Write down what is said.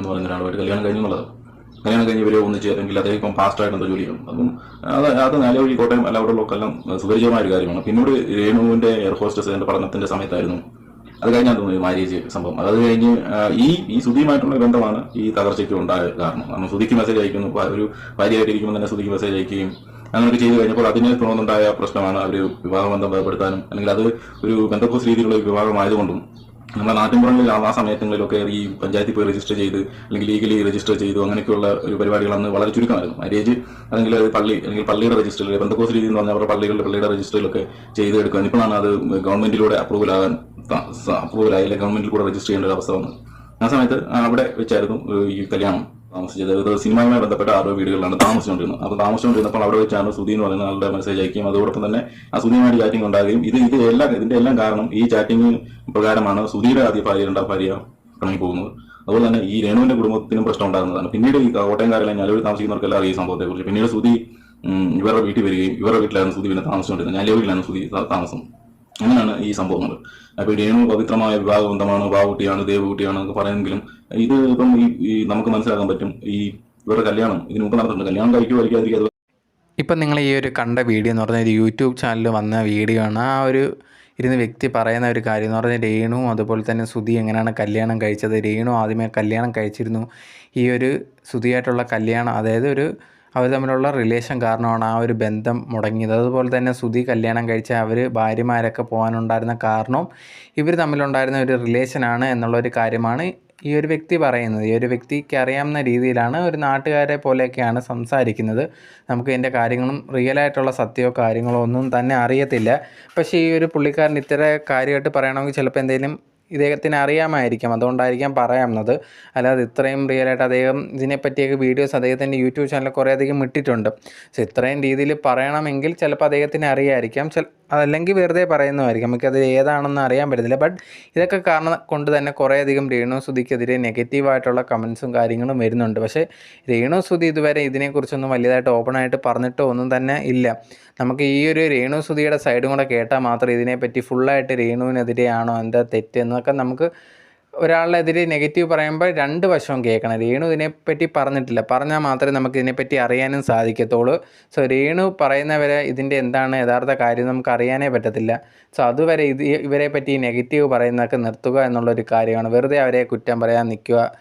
എന്ന് പറയുന്ന ഒരാളുമായിട്ട് കല്യാണം കഴിഞ്ഞു എന്നുള്ളത് കല്യാണം കഴിഞ്ഞ് ഇവരെ ഒന്നിച്ച് അല്ലെങ്കിൽ അദ്ദേഹം ഇപ്പം ഫാസ്റ്റായിട്ട് എന്തോ ജോലി ചെയ്യും അപ്പം അത് അത് നാലുവഴി കോട്ടയം അല്ല അവിടെ സുപരിചിതമായ ഒരു കാര്യമാണ് പിന്നീട് രേണുവിന്റെ എയർ ഹോസ്റ്റസ് പഠനത്തിന്റെ സമയത്തായിരുന്നു അത് കഴിഞ്ഞാൽ തോന്നുന്നു മാര്യേജ് സംഭവം അത് കഴിഞ്ഞ് ഈ ഈ സുധിയുമായിട്ടുള്ള ബന്ധമാണ് ഈ തകർച്ചയ്ക്ക് ഉണ്ടായ കാരണം കാരണം സുധിക്ക് മെസ്സേജ് അയക്കുന്നു ഒരു ഭാര്യയായിട്ടിരിക്കുമ്പോൾ തന്നെ സുധിക്ക് മെസ്സേജ് അയക്കുകയും അങ്ങനെയൊക്കെ ചെയ്തു കഴിഞ്ഞപ്പോൾ അതിനെ തുടർന്നുണ്ടായ പ്രശ്നമാണ് അവർ വിവാഹബന്ധം ബലപ്പെടുത്താനും അല്ലെങ്കിൽ അത് ഒരു ബന്ധക്കോസ് രീതിയിലുള്ള വിവാഹമായതുകൊണ്ടും നമ്മുടെ നാട്ടിൻപുറങ്ങളിൽ ആ സമയങ്ങളിലൊക്കെ ഈ പഞ്ചായത്തിൽ പോയി രജിസ്റ്റർ ചെയ്ത് അല്ലെങ്കിൽ ലീഗലി രജിസ്റ്റർ ചെയ്തു അങ്ങനെയൊക്കെയുള്ള ഒരു പരിപാടികൾ അന്ന് വളരെ ചുരുക്കമായിരുന്നു. മാരേജ് അല്ലെങ്കിൽ പള്ളി അല്ലെങ്കിൽ പള്ളിയുടെ രജിസ്റ്ററിൽ ബന്ധക്കോസ് രീതി എന്ന് പറഞ്ഞാൽ അവരുടെ പള്ളികളുടെ പള്ളിയുടെ രജിസ്റ്ററിലൊക്കെ ചെയ്തെടുക്കുക ഇപ്പോഴാണ് അത് ഗവൺമെന്റിലൂടെ അപ്രൂവൽ ആകാൻ അപ്രൂവൽ ആയില്ല. ഗവൺമെന്റിൽ കൂടെ രജിസ്റ്റർ ചെയ്യേണ്ട ഒരു അവസ്ഥ വന്നത്. ആ സമയത്ത് അവിടെ വെച്ചായിരുന്നു ഈ കല്യാണം. താമസിച്ചത്. ഇത് സിനിമയുമായി ബന്ധപ്പെട്ട ആരോ വീടുകളിലാണ് താമസിച്ചുകൊണ്ടിരുന്നത്. അപ്പോൾ താമസിച്ചുകൊണ്ടിരുന്നപ്പോൾ അവിടെ വെച്ചാണ് സുധി എന്ന് പറയുന്ന ആളുടെ മെസ്സേജ് അയക്കുകയും അതോടൊപ്പം തന്നെ ആ സുധിയുമായിട്ട് ചാറ്റിംഗ് ഉണ്ടാകുകയും ഇത് ഇത് എല്ലാം ഇതിന്റെ എല്ലാം കാരണം ഈ ചാറ്റിംഗ് പ്രകാരമാണ് സുധിയുടെ ആദ്യ ഭാര്യ രണ്ടാം ഭാര്യ പോകുന്നത്. അതുപോലെ തന്നെ ഈ രേണുവിന്റെ കുടുംബത്തിനും പ്രശ്നം ഉണ്ടാകുന്നതാണ്. പിന്നീട് ഈ കോട്ടയംകാരെല്ലാം ഞാലൂരിൽ താമസിക്കുന്നവർക്കെല്ലാം അറിയാം സംഭവത്തെക്കുറിച്ച്. പിന്നീട് സുധി ഇവരുടെ വീട്ടിൽ വരികയും ഇവരുടെ വീട്ടിലായിരുന്നു സുധി പിന്നെ താമസിച്ചുകൊണ്ടിരുന്നത്. ഞാലൂരിലാണ് സുധി താമസം. അങ്ങനെയാണ് ഈ സംഭവങ്ങൾ. അപ്പൊ ഈ രേണു പവിത്രമായ വിവാഹബന്ധമാണ് വാവുകുട്ടിയാണ് ദേവകുട്ടിയാണ് എന്നൊക്കെ പറയുമെങ്കിലും ഇത് ഇപ്പം ഈ നമുക്ക് മനസ്സിലാക്കാൻ പറ്റും ഈ ഇവരുടെ കല്യാണം ഇതിന് മുമ്പ് നടന്നിട്ടുണ്ട്. കല്യാണം കഴിക്കുമായിരിക്കും ഇപ്പം നിങ്ങൾ ഈ ഒരു കണ്ട വീഡിയോ എന്ന് പറഞ്ഞാൽ യൂട്യൂബ് ചാനലിൽ വന്ന വീഡിയോ ആണ്. ആ ഒരു ഇരുന്ന് വ്യക്തി പറയുന്ന ഒരു കാര്യം എന്ന് പറഞ്ഞാൽ രേണു അതുപോലെ തന്നെ സുധി എങ്ങനെയാണ് കല്യാണം കഴിച്ചത്? രേണു ആദ്യമേ കല്യാണം കഴിച്ചിരുന്നു. ഈ ഒരു സുധിയായിട്ടുള്ള കല്യാണം അതായത് ഒരു അവർ തമ്മിലുള്ള റിലേഷൻ കാരണമാണ് ആ ഒരു ബന്ധം മുടങ്ങിയത്. അതുപോലെ തന്നെ സുധി കല്യാണം കഴിച്ച അവർ ഭാര്യമാരൊക്കെ പോകാനുണ്ടായിരുന്ന കാരണവും ഇവർ തമ്മിലുണ്ടായിരുന്ന ഒരു റിലേഷനാണ് എന്നുള്ളൊരു കാര്യമാണ് ഈ ഒരു വ്യക്തി പറയുന്നത്. ഈ ഒരു വ്യക്തിക്ക് അറിയാവുന്ന രീതിയിലാണ് ഒരു നാട്ടുകാരെ പോലെയൊക്കെയാണ് സംസാരിക്കുന്നത്. നമുക്ക് ഇതിന്റെ കാര്യങ്ങളും റിയലായിട്ടുള്ള സത്യമോ കാര്യങ്ങളോ ഒന്നും തന്നെ അറിയത്തില്ല. പക്ഷേ ഈ ഒരു പുള്ളിക്കാരൻ ഇത്ര കാര്യമായിട്ട് പറയണമെങ്കിൽ ചിലപ്പോൾ എന്തെങ്കിലും ഇദ്ദേഹത്തിന് അറിയാമായിരിക്കാം അതുകൊണ്ടായിരിക്കാം പറയാവുന്നത്. അല്ലാതെ ഇത്രയും റിയലായിട്ട് അദ്ദേഹം ഇതിനെപ്പറ്റിയൊക്കെ വീഡിയോസ് അദ്ദേഹത്തിന്റെ യൂട്യൂബ് ചാനലിൽ കുറേ അധികം ഇട്ടിട്ടുണ്ട്. സോ ഇത്രയും രീതിയിൽ പറയണമെങ്കിൽ ചിലപ്പോൾ അദ്ദേഹത്തിന് അറിയാമായിരിക്കാം ചില അതല്ലെങ്കിൽ വെറുതെ പറയുന്നതായിരിക്കും. നമുക്കത് ഏതാണെന്ന് അറിയാൻ പറ്റത്തില്ല. ബട്ട് ഇതൊക്കെ കാരണം കൊണ്ട് തന്നെ കുറേയധികം രേണു സുധിക്കെതിരെ നെഗറ്റീവായിട്ടുള്ള കമൻസും കാര്യങ്ങളും വരുന്നുണ്ട്. പക്ഷേ രേണു സുധി ഇതുവരെ ഇതിനെക്കുറിച്ചൊന്നും വലിയതായിട്ട് ഓപ്പണായിട്ട് പറഞ്ഞിട്ടോ ഒന്നും തന്നെ ഇല്ല. നമുക്ക് ഈ ഒരു രേണു സുധിയുടെ സൈഡും കൂടെ കേട്ടാൽ മാത്രം ഇതിനെപ്പറ്റി ഫുള്ളായിട്ട് രേണുവിനെതിരെയാണോ എന്താ തെറ്റെന്നൊക്കെ നമുക്ക് ഒരാളിനെതിരെ നെഗറ്റീവ് പറയുമ്പോൾ രണ്ട് വശവും കേൾക്കണം. രേണു ഇതിനെപ്പറ്റി പറഞ്ഞിട്ടില്ല. പറഞ്ഞാൽ മാത്രമേ നമുക്ക് ഇതിനെപ്പറ്റി അറിയാനും സാധിക്കത്തുള്ളൂ. സോ രേണു പറയുന്നവരെ ഇതിന്റെ എന്താണ് യഥാർത്ഥ കാര്യം നമുക്ക് അറിയാനേ പറ്റത്തില്ല. സോ അതുവരെ ഇത് ഇവരെ പറ്റി നെഗറ്റീവ് പറയുന്നതൊക്കെ നിർത്തുക എന്നുള്ളൊരു കാര്യമാണ്. വെറുതെ അവരെ കുറ്റം പറയാൻ നിൽക്കുക.